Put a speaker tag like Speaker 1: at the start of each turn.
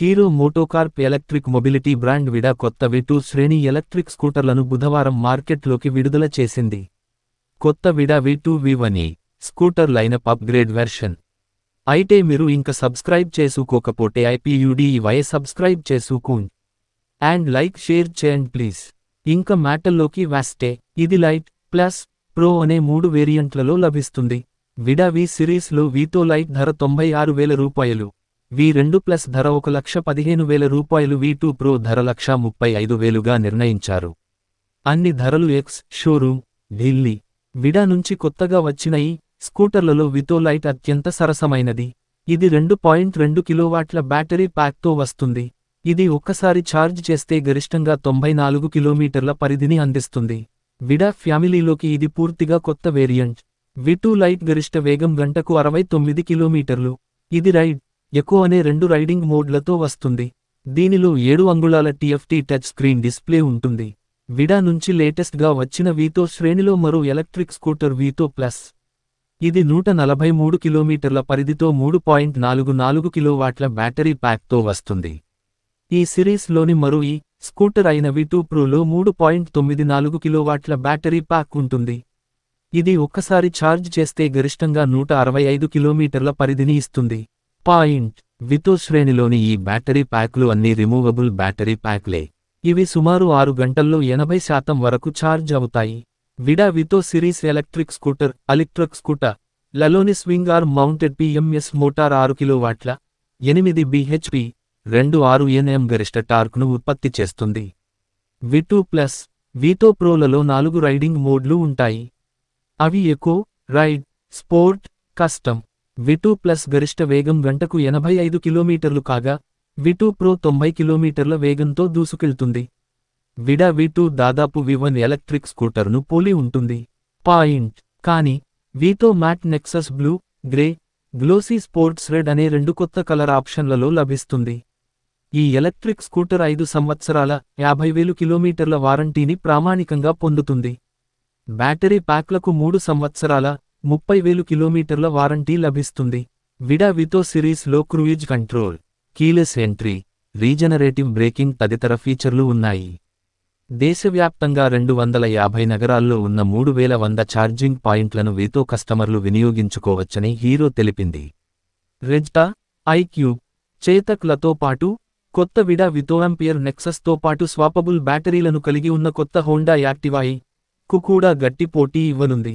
Speaker 1: Hero MotoCorp electric mobility brand Vida కొత్త విటూ శ్రేణి electric స్కూటర్లను బుధవారం మార్కెట్లోకి విడుదల చేసింది. కొత్త Vida V two V scooter lineup upgrade version. అయితే మీరు ఇంక సబ్స్క్రైబ్ చేసుకోకపోతే ఐపీయూడి వై సబ్స్క్రైబ్ చేసుకున్ అండ్ లైక్ షేర్ చేయండి ప్లీజ్. ఇంక మ్యాటల్లోకి వేస్తే ఇది లైట్ ప్లస్ ప్రో అనే మూడు వేరియంట్లలో లభిస్తుంది. విడా వి సిరీస్లో వీతో లైట్ ధర తొంభై ఆరు వేల రూపాయలు. వి రెండు ప్లస్ ధర ఒక లక్ష పదిహేను వేల రూపాయలు వి టూ ప్రో ధర లక్ష ముప్పై ఐదు వేలుగా నిర్ణయించారు. అన్ని ధరలు ఎక్స్ షోరూమ్ ఢిల్లీ విడా నుంచి కొత్తగా వచ్చిన ఈ స్కూటర్లలో వితోలైట్ అత్యంత సరసమైనది. ఇది రెండు పాయింట్ రెండు కిలోవాట్ల బ్యాటరీ ప్యాక్తో వస్తుంది. ఇది ఒక్కసారి ఛార్జ్ చేస్తే గరిష్టంగా తొంభై నాలుగు కిలోమీటర్ల పరిధిని అందిస్తుంది. విడా ఫ్యామిలీలోకి ఇది పూర్తిగా కొత్త వేరియంట్. విటూ లైట్ గరిష్ట వేగం గంటకు అరవై తొమ్మిది కిలోమీటర్లు. ఇది రైడ్. ఎక్కువ అనే రెండు రైడింగ్ మోడ్లతో వస్తుంది. దీనిలో ఏడు అంగుళాల టీఎఫ్టీ టచ్ స్క్రీన్ డిస్ప్లే ఉంటుంది. విడా నుంచి లేటెస్ట్గా వచ్చిన వీతో శ్రేణిలో మరో ఎలక్ట్రిక్ స్కూటర్ వీతో ప్లస్. ఇది నూట నలభై మూడు కిలోమీటర్ల పరిధితో మూడు పాయింట్ నాలుగు నాలుగు కిలోవాట్ల బ్యాటరీ ప్యాక్తో వస్తుంది. ఈ సిరీస్లోని మరో ఈ స్కూటర్ అయిన విటూ ప్రోలో మూడు పాయింట్ తొమ్మిది నాలుగు కిలోవాట్ల బ్యాటరీ ప్యాక్ ఉంటుంది. ఇది ఒక్కసారి ఛార్జ్ చేస్తే గరిష్టంగా నూట అరవై ఐదు కిలోమీటర్ల పరిధిని ఇస్తుంది. పాయింట్. వితో శ్రేణిలోని ఈ బ్యాటరీ ప్యాక్లు అన్ని రిమూవబుల్ బ్యాటరీ ప్యాక్లే. ఇవి సుమారు ఆరు గంటల్లో ఎనభై శాతం వరకు ఛార్జ్ అవుతాయి. విడా వితో series electric scooter electric scooter లలోని swing arm mounted PMS motor ఆరు కిలోవాట్ల ఎనిమిది బిహెచ్పి రెండు ఆరు ఎన్ఎం గరిష్ట టార్క్ను ఉత్పత్తి చేస్తుంది. విటూ ప్లస్ వీతో ప్రోలలో నాలుగు రైడింగ్ మోడ్లు ఉంటాయి. అవి eco ride sport custom. V two plus గరిష్ట వేగం గంటకు ఎనభై ఐదు కిలోమీటర్లు కాగా విటూ ప్రో తొంభై కిలోమీటర్ల వేగంతో దూసుకెళ్తుంది. విడా విటూ దాదాపు వివన్ ఎలక్ట్రిక్ స్కూటర్ను పోలి ఉంటుంది. పాయింట్. కానీ వీతో matte nexus blue grey glossy sports red అనే రెండు కొత్త కలర్ ఆప్షన్లలో లభిస్తుంది. ఈ ఎలక్ట్రిక్ స్కూటర్ ఐదు సంవత్సరాల యాభై వేలు కిలోమీటర్ల వారంటీని ప్రామాణికంగా పొందుతుంది. బ్యాటరీ ప్యాక్లకు మూడు సంవత్సరాల ముప్పై వేలు కిలోమీటర్ల వారంటీ లభిస్తుంది. విడా వితో సిరీస్లో cruise control keyless entry regenerative braking తదితర ఫీచర్లు ఉన్నాయి. దేశవ్యాప్తంగా రెండు వందల యాభై నగరాల్లో ఉన్న మూడు వేల వంద ఛార్జింగ్ పాయింట్లను వీతో కస్టమర్లు వినియోగించుకోవచ్చని హీరో తెలిపింది. రెజ్టా ఐక్యూ చేతక్లతో పాటు కొత్త విడా వితోయాంపియర్ నెక్సస్తో పాటు స్వాపబుల్ బ్యాటరీలను కలిగి ఉన్న కొత్త హోండా యాక్టివాయి కు కూడా గట్టి పోటీ ఇవ్వనుంది.